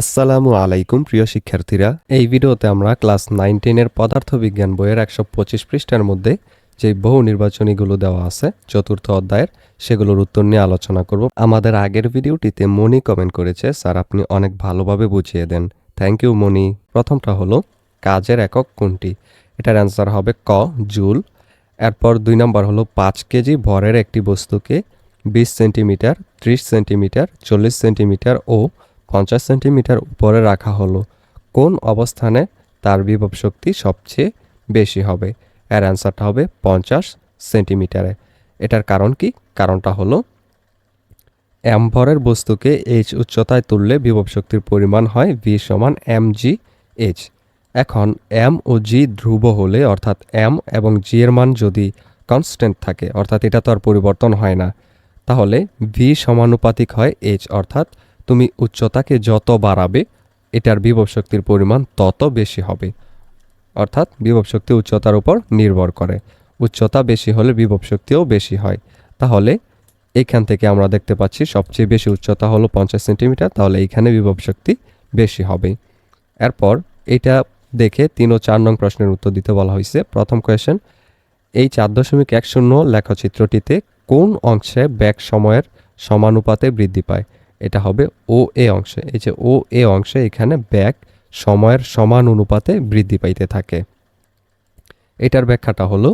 আসসালামু আলাইকুম, প্রিয় শিক্ষার্থীরা। এই ভিডিওতে আমরা ক্লাস নাইন টেনের পদার্থবিজ্ঞান বইয়ের একশো পঁচিশ পৃষ্ঠার মধ্যে যে বহু নির্বাচনীগুলো দেওয়া আছে, চতুর্থ অধ্যায়ের, সেগুলোর উত্তর নিয়ে আলোচনা করব। আমাদের আগের ভিডিওটিতে মনি কমেন্ট করেছে, স্যার, আপনি অনেক ভালোভাবে বুঝিয়ে দেন। থ্যাংক ইউ মনি প্রথমটা হলো, কাজের একক কোনটি? এটার অ্যান্সার হবে ক, জুল। এরপর দুই নম্বর হলো, পাঁচ কেজি ভরের একটি বস্তুকে বিশ সেন্টিমিটার, ত্রিশ সেন্টিমিটার, চল্লিশ সেন্টিমিটার ও পঞ্চাশ সেন্টিমিটার উপরে রাখা হলো। কোন অবস্থানে তার বিভব শক্তি সবচেয়ে বেশি হবে? এর অ্যান্সারটা হবে পঞ্চাশ সেন্টিমিটারে। এটার কারণ কি? কারণটা হলো এম ভরের বস্তুকে এইচ উচ্চতায় তুললে বিভব শক্তির পরিমাণ হয় ভি সমান এম জি এইচ এখন এম ও জি ধ্রুব হলে, অর্থাৎ এম এবং জি এর মান যদি কনস্ট্যান্ট থাকে, অর্থাৎ এটা তো আর পরিবর্তন হয় না, তাহলে ভি সমানুপাতিক হয় এইচ অর্থাৎ তুমি উচ্চতাকে যত বাড়াবে, এটার বিভব শক্তির পরিমাণ তত বেশি হবে। অর্থাৎ বিভব শক্তি উচ্চতার উপর নির্ভর করে। উচ্চতা বেশি হলে বিভব শক্তিও বেশি হয়। তাহলে এখান থেকে আমরা দেখতে পাচ্ছি সবচেয়ে বেশি উচ্চতা হলো পঞ্চাশ সেন্টিমিটার, তাহলে এইখানে বিভব শক্তি বেশি হবে। এরপর এটা দেখে তিন ও চার নং প্রশ্নের উত্তর দিতে বলা হয়েছে। প্রথম কোয়েশ্চেন এই চার দশমিক এক শূন্য লেখচিত্রটিতে কোন অংশে ব্যাক সময়ের সমানুপাতে বৃদ্ধি পায়? এটা হবে ও এ অংশে। এই যে ও এ অংশে এখানে ব্যাক সময়ের সমান অনুপাতে বৃদ্ধি পাইতে থাকে। এটার ব্যাখ্যাটা হলো,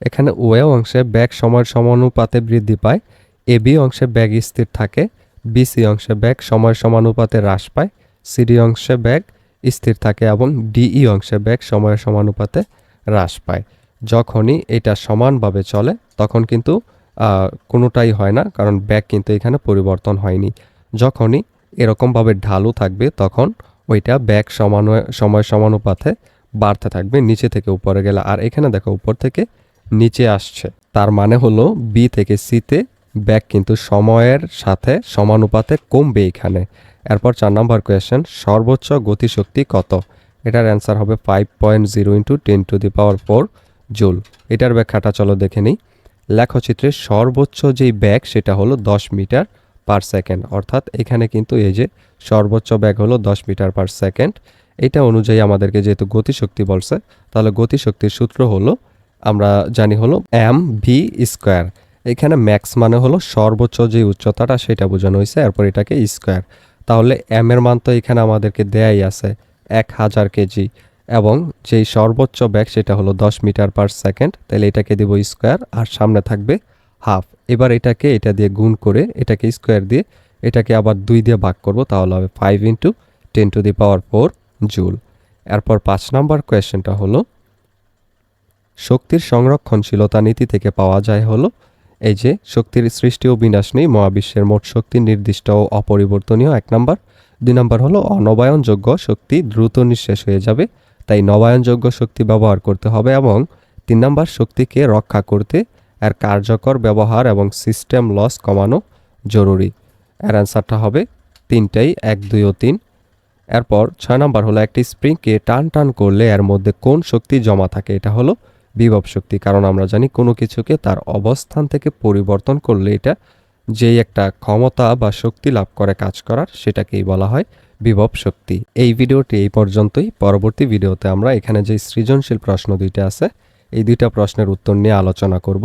এখানে ও এ অংশে ব্যাক সময়ের সমানুপাতে বৃদ্ধি পায় এ বি অংশে ব্যাগ স্থির থাকে বিসি অংশে ব্যাগ সময়ের সমানুপাতে হ্রাস পায় সিডি অংশে ব্যাগ স্থির থাকে এবং ডিই অংশে ব্যাগ সময়ের সমানুপাতে হ্রাস পায়। যখনই এটা সমানভাবে চলে, তখন কিন্তু কোনোটাই হয় না, কারণ ব্যাগ কিন্তু এখানে পরিবর্তন হয়নি। যখনই এরকমভাবে ঢালু থাকবে, তখন ওইটা ব্যাগ সমান, সময় সমানুপাতে বাড়তে থাকবে, নিচে থেকে উপরে গেলে। আর এখানে দেখো, উপর থেকে নিচে আসছে। তার মানে হলো বি থেকে সিতে ব্যাগ কিন্তু সময়ের সাথে সমানুপাতে কমবে এখানে। এরপর চার নম্বর কোয়েশ্চেন সর্বোচ্চ গতিশক্তি কত? এটার অ্যান্সার হবে five point zero into ten to the power four joule এটার ব্যাখ্যাটা চলো দেখে নিই। লেখচিত্রের সর্বোচ্চ যেই ব্যাগ, সেটা হলো দশ মিটার। পার সেকেন্ড অর্থাৎ এখানে কিন্তু এই যে সর্বোচ্চ ব্যাগ হলো দশ মিটার পার সেকেন্ড এটা অনুযায়ী আমাদেরকে যেহেতু গতিশক্তি বলছে, তাহলে গতিশক্তির সূত্র হলো, আমরা জানি হলো এম ভি স্কোয়ার এখানে ম্যাক্স মানে হলো সর্বোচ্চ যে উচ্চতাটা সেটা বোঝানো হয়েছে, এরপর এটাকে স্কোয়ার তাহলে এম এর মান তো এখানে আমাদেরকে দেয়াই আছে এক হাজার কেজি এবং যেই সর্বোচ্চ ব্যাগ সেটা হলো দশ মিটার পার সেকেন্ড তাহলে এটাকে দেবো স্কোয়ার আর সামনে থাকবে হাফ। এবার এটাকে এটা দিয়ে গুণ করে এটাকে স্কোয়ার দিয়ে এটাকে আবার দুই দিয়ে ভাগ করব, তাহলে হবে five into ten to the power four joule এরপর পাঁচ নম্বর কোয়েশ্চেনটা হলো, শক্তির সংরক্ষণশীলতা নীতি থেকে পাওয়া যায় হলো, এই যে শক্তির সৃষ্টি ও বিনাশ নেই, মহাবিশ্বের মোট শক্তি নির্দিষ্ট ও অপরিবর্তনীয়, এক নম্বর। দুই নম্বর হলো, অনবায়নযোগ্য শক্তি দ্রুত নিঃশেষ হয়ে যাবে, তাই নবায়নযোগ্য শক্তি ব্যবহার করতে হবে এবং তিন নম্বর শক্তিকে রক্ষা করতে এর কার্যকর ব্যবহার এবং সিস্টেম লস কমানো জরুরি। এর অ্যান্সারটা হবে তিনটাই, এক, দুই ও তিন। এরপর ছয় নম্বর হলো একটি স্প্রিংকে টান টান করলে এর মধ্যে কোন শক্তি জমা থাকে? এটা হলো বিভব শক্তি, কারণ আমরা জানি কোনো কিছুকে তার অবস্থান থেকে পরিবর্তন করলে এটা যেই একটা ক্ষমতা বা শক্তি লাভ করে কাজ করার, সেটাকেই বলা হয় বিভব শক্তি। এই ভিডিওটি এই পর্যন্তই। পরবর্তী ভিডিওতে আমরা এখানে যে সৃজনশীল প্রশ্ন দুইটা আছে, এই দুইটা প্রশ্নের উত্তর নিয়ে আলোচনা করব।